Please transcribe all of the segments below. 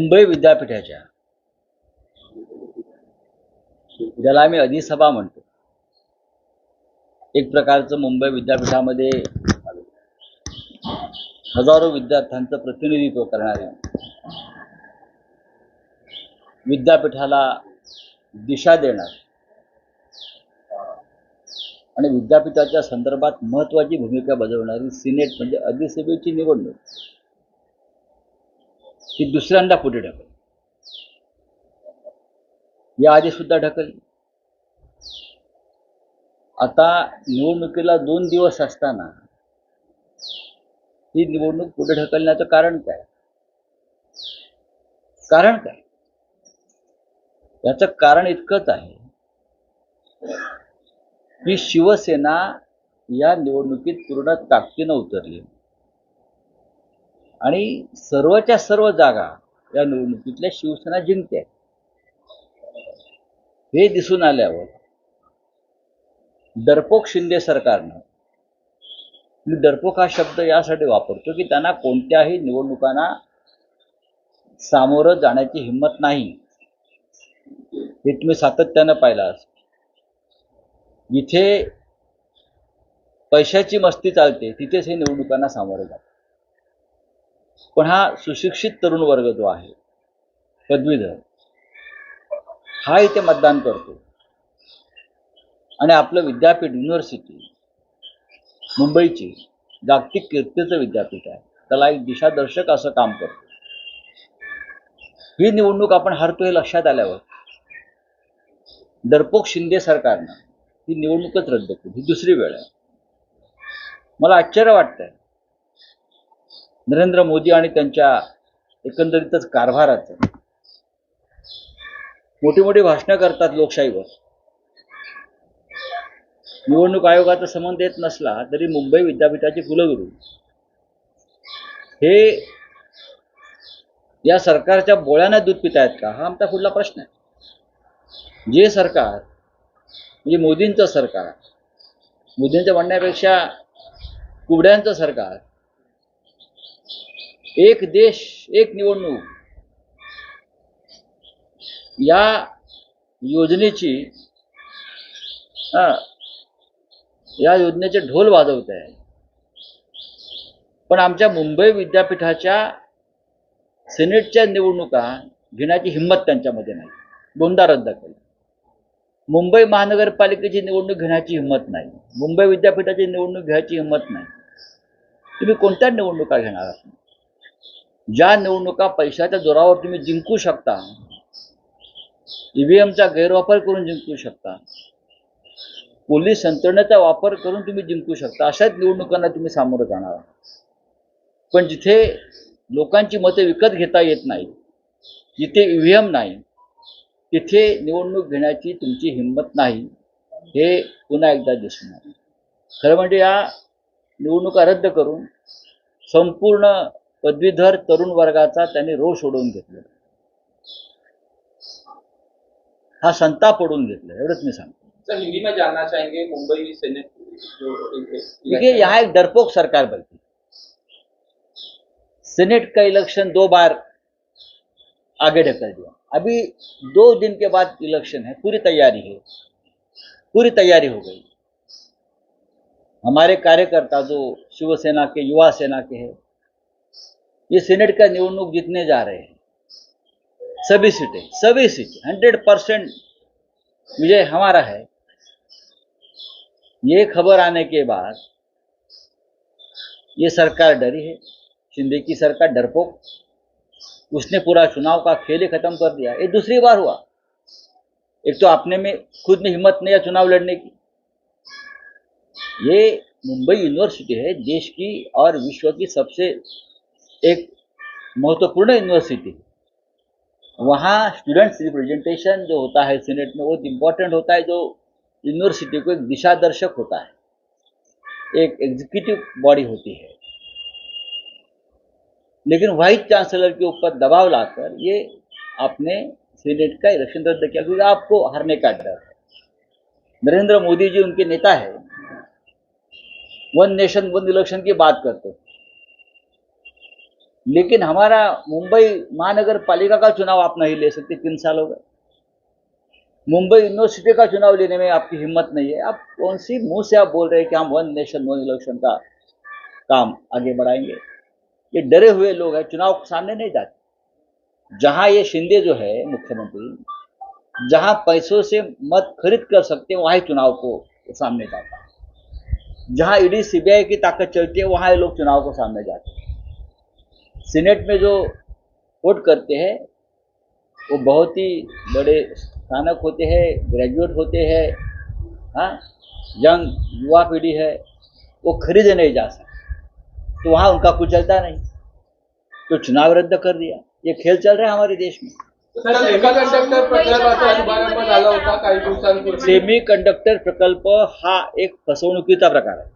मुंबई विद्यापीठाच्या. ज्याला आम्ही अधिसभा म्हणतो. एक प्रकारचं मुंबई विद्यापीठामध्ये हजारो विद्यार्थ्यांचं प्रतिनिधित्व करणारे. विद्यापीठाला दिशा देणार. आणि विद्यापीठाच्या संदर्भात महत्वाची भूमिका बजावणारी सिनेट म्हणजे अधिसभेची निवडणूक. ती दुसऱ्यांदा पुढे ढकल. याआधी सुद्धा ढकल. आता निवडणुकीला दोन दिवस असताना ही निवडणूक पुढे ढकलण्याचं कारण काय? कारण काय? याचं कारण इतकंच आहे की शिवसेना या निवडणुकीत पूर्ण ताकदीनं उतरली. आणि सर्वच्या सर्व जागा या निवडणुकीतल्या शिवसेना जिंकते हे दिसून आल्यावर डरपोक शिंदे सरकारनं मी डरपोक हा शब्द यासाठी वापरतो की त्यांना कोणत्याही निवडणुकांना सामोरं जाण्याची हिंमत नाही. हे तुम्ही सातत्यानं पाहिलं इथे पैशाची मस्ती चालते तिथेच हे निवडणुकांना सामोरे जाते. पण हा सुशिक्षित तरुण वर्ग जो आहे पदवीधर हा इथे मतदान करतो. आणि आपलं विद्यापीठ युनिव्हर्सिटी मुंबईची जागतिक कीर्तीचं विद्यापीठ आहे. त्याला एक दिशादर्शक असं काम करतो. ही निवडणूक आपण हरतो हे लक्षात आल्यावर दरपोक शिंदे सरकारनं ही निवडणूकच रद्द केली. ही दुसरी वेळ आहे. मला आश्चर्य वाटतंय. नरेंद्र मोदी आणि त्यांच्या एकंदरीतच कारभाराचं. मोठी मोठी भाषणं करतात लोकशाहीवर. निवडणूक आयोगाचा संबंध येत नसला तरी मुंबई विद्यापीठाचे कुलगुरू. हे या सरकारच्या बोळ्यांना दूध पितायत का? हा आमचा पुढला प्रश्न आहे. जे सरकार म्हणजे मोदींचं सरकार मोदींच्या म्हणण्यापेक्षा कुबड्यांचं सरकार एक देश एक निवडणूक. या योजनेची हा, या योजनेचे ढोल वाजवत आहे. पण आमच्या मुंबई विद्यापीठाच्या सिनेटच्या निवडणुका घेण्याची हिंमत त्यांच्यामध्ये नाही. दोनदा रद्द केली. मुंबई महानगरपालिकेची निवडणूक घेण्याची हिंमत नाही. मुंबई विद्यापीठाची निवडणूक घ्यायची हिंमत नाही. तुम्ही कोणत्या निवडणुका घेणार आहात? ज्या निवडणुका पैशाच्या जोरावर तुम्ही जिंकू शकता ईव्हीएमचा गैरवापर करून जिंकू शकता पोलीस यंत्रणेचा वापर करून तुम्ही जिंकू शकता अशाच निवडणुकांना तुम्ही सामोरं जाणार पण जिथे लोकांची मते विकत घेता येत नाही जिथे ईव्हीएम नाही तिथे निवडणूक घेण्याची तुमची हिंमत नाही हे पुन्हा एकदा दिसून आलं खरं म्हणजे या निवडणुका रद्द करून संपूर्ण पदवीधर तरुण वर्गाचा त्यांनी रोष घेतलेला हा संताप ओढून घेतला एवढंच मी सांगतो. हिंदी में जानना चाहेंगे मुंबई सेनेट देखिए यहाँ एक डरपोक सरकार बनती. सेनेट का इलेक्शन दो बार आगे ढकल दिया. अभी दो दिन के बाद इलेक्शन है पूरी तैयारी है पूरी तैयारी हो गई. हमारे कार्यकर्ता जो शिवसेना के युवा सेना के हैं ये सेनेट का निवडणूक जीतने जा रहे हैं। सभी सीटें सभी सीटें, हंड्रेड परसेंट विजय हमारा है। ये खबर आने के बाद ये सरकार डरी है। शिंदे की सरकार डरपोक। उसने पूरा चुनाव का खेल ही खत्म कर दिया। ये दूसरी बार हुआ। एक तो अपने में खुद में हिम्मत नहीं है चुनाव लड़ने की। ये मुंबई यूनिवर्सिटी है, देश की और विश्व की सबसे एक महत्वपूर्ण यूनिवर्सिटी वहाँ स्टूडेंट्स रिप्रेजेंटेशन जो होता है सीनेट में बहुत इम्पोर्टेंट होता है जो यूनिवर्सिटी को एक दिशा दर्शक होता है। एक एग्जीक्यूटिव बॉडी होती है। लेकिन वाइस चांसलर के ऊपर दबाव लाकर ये आपने सीनेट का इलेक्शन रद्द किया, क्योंकि आपको हारने का डर है। नरेंद्र मोदी जी उनके नेता है। वन नेशन वन इलेक्शन की बात करते हैं। लेकिन हमारा मुंबई महानगर पालिका का चुनाव आप नहीं ले सकते, तीन साल हो गए। मुंबई यूनिवर्सिटी का चुनाव लेने में आपकी हिम्मत नहीं है। आप कौन सी मुँह से आप बोल रहे हैं कि हम वन नेशन वन इलेक्शन का काम आगे बढ़ाएँगे? ये डरे हुए लोग हैं, चुनाव सामने नहीं जाते। जहाँ ये शिंदे जो है, मुख्यमंत्री, जहाँ पैसों से मत खरीद कर सकते हैं, वहाँ चुनाव को सामने जाता है। जहाँ ईडी, सीबीआई की ताकत चलती है, वहाँ ये लोग चुनाव को सामने जाते हैं। सीनेट में जो वोट करते हैं वो बहुत ही बड़े स्थानक होते हैं ग्रेजुएट होते हैं हाँ यंग युवा पीढ़ी है वो खरीदे नहीं जा सकते। तो वहाँ उनका कुछ चलता नहीं। तो चुनाव रद्द कर दिया। ये खेल चल रहा है हमारे देश में। सेमी सेमी कंडक्टर प्रकल्प हा एक फसवणुकीचा प्रकार आहे.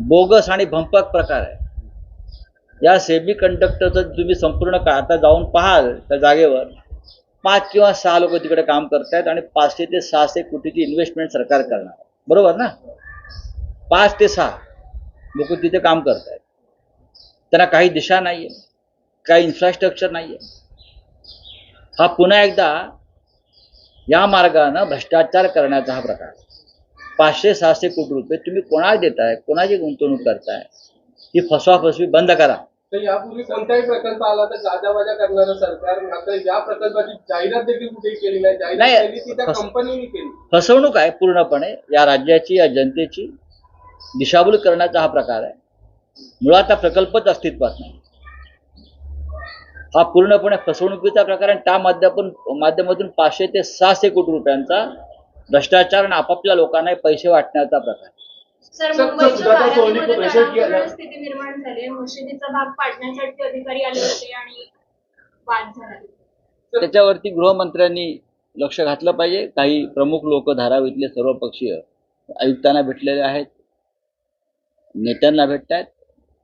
बोगस आणि भंपक प्रकार आहे. या सेमी कंडक्टरचं तुम्ही संपूर्ण का आता जाऊन पाहाल त्या जागेवर पाच किंवा सहा लोक तिकडे काम करतायत आणि पाचशे ते सहाशे कोटीची इन्व्हेस्टमेंट सरकार करणार बरोबर ना? पाच ते सहा लोक तिथे काम करतायत. त्यांना काही दिशा नाहीये काही इन्फ्रास्ट्रक्चर नाहीये. हा पुन्हा एकदा या मार्गानं भ्रष्टाचार करण्याचा हा प्रकार. पाचशे सहाशे कोटी रुपये तुम्ही कोणाला देताय? कोणाची गुंतवणूक करताय? ही फसवाफसवी बंद करा. तर यापूर्वी कोणताही प्रकल्प आला तर गाजावाजा करणारं सरकार मात्र या प्रकल्पाची जाहिरात देखील कुठेही केली नाही. जाहिरात नाही, केली ती त्या फस- कंपनीने केली. फसवणूक आहे पूर्णपणे. या राज्याची या जनतेची दिशाभूल करण्याचा हा प्रकार आहे. मुळात हा प्रकल्पच अस्तित्वात नाही. हा पूर्णपणे फसवणुकीचा प्रकार आणि त्या माध्यमातून माध्यमातून पाचशे ते सहाशे कोटी रुपयांचा भ्रष्टाचार आणि आपापल्या लोकांना पैसे वाटण्याचा प्रकार सर मुंबईच्या बारामतीमध्ये तणावपूर्ण? स्थिती निर्माण झाली. मशिदीचा भाग पाडण्यासाठी अधिकारी आले होते आणि वाद झाला. त्याच्यावरती गृहमंत्र्यांनी लक्ष घातलं पाहिजे. काही प्रमुख लोक धारावीतले सर्व पक्षीय आयुक्तांना भेटलेले आहेत. नेत्यांना भेटत आहेत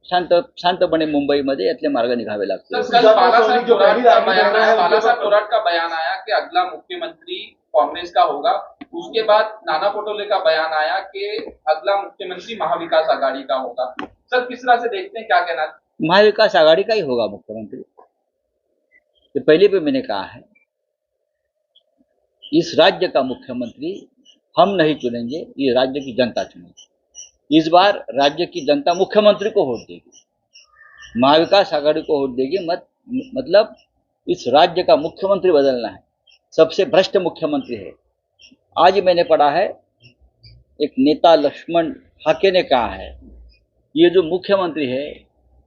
शांत शांतपणे मुंबईमध्ये यातले मार्ग निघावे लागतील. सर कल बाला साहब थोराट का बयान आया बाला साहब थोराट का बयान आया कि अगला मुख्यमंत्री कांग्रेस का होगा। उसके बाद नाना पटोले का बयान आया कि अगला मुख्यमंत्री महाविकास आघाड़ी का होगा। सर, किस तरह से देखते हैं, क्या कहना महाविकास आघाड़ी का ही होगा मुख्यमंत्री। तो पहले भी मैंने कहा है, इस राज्य का मुख्यमंत्री हम नहीं चुनेंगे, ये राज्य की जनता चुनेगी। इस बार राज्य की जनता मुख्यमंत्री को वोट देगी। महाविकास आघाड़ी को वोट देगी, मत मतलब इस राज्य का मुख्यमंत्री बदलना है। सबसे भ्रष्ट मुख्यमंत्री है। आज मैंने पढ़ा है, एक नेता लक्ष्मण हाके ने कहा है, ये जो मुख्यमंत्री है,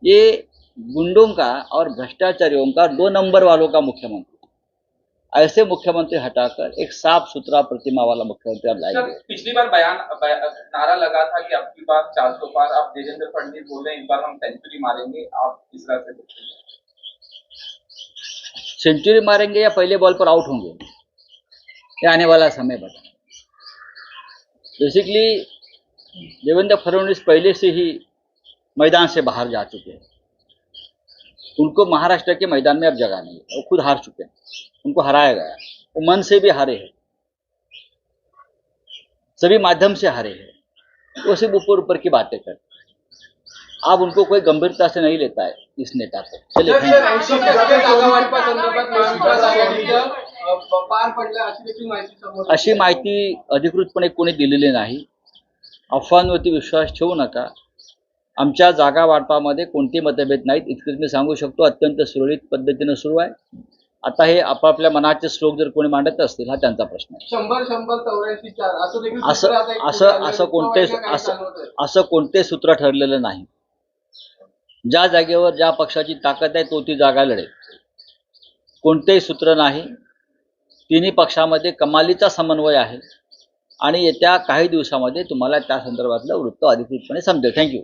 ये गुंडों का और भ्रष्टाचारियों का दो नंबर वालों का मुख्यमंत्री ऐसे मुख्यमंत्री हटाकर एक साफ़ सुथरा प्रतिमा वाला मुख्यमंत्री अब लाएँगे। पिछली बार बयान नारा लगा था कि अब की बार चार सौ पार, आप देवेंद्र फडणवीस बोले इस बार हम सेंचुरी मारेंगे, आप किस तरह से हैं। सेंचुरी मारेंगे या पहले बॉल पर आउट होंगे? ये आने वाला समय बता। बेसिकली देवेंद्र फडणवीस पहले से ही मैदान से बाहर जा चुके हैं। उनको महाराष्ट्र के मैदान में अब जगह नहीं है। वो खुद हार चुके हैं। उनको हराया गया वो मन से भी हारे हैं। सभी माध्यम से हारे हैं। वो सिर्फ़ ऊपर ऊपर की बातें करते अब उनको कोई गंभीरता से नहीं लेता है इस नेता को। चलिए अशी माहिती अधिकृतपणे कोणी दिलेली नाही. अफवांवरती विश्वास ठेवू नका. आमच्या जागा वाटपामध्ये कोणते मतभेद नाहीत इतकंच मी सांगू शकतो अत्यंत सुरळीत पद्धतीनं सुरू आहे. आता हे आपापल्या मनाचे श्लोक जर कोणी मांडत असतील हा त्यांचा प्रश्न आहे. शंभर शंभर असं असं असं कोणते असं. असं कोणते सूत्र ठरलेलं नाही. ज्या जागेवर ज्या पक्षाची ताकद आहे तो ती जागा लढेल. कोणतेही सूत्र नाही. तिन्ही पक्षामध्ये कमालीचा समन्वय आहे. आणि येत्या काही दिवसामध्ये तुम्हाला त्या संदर्भातलं वृत्त अधिकृतपणे समजेल. थँक्यू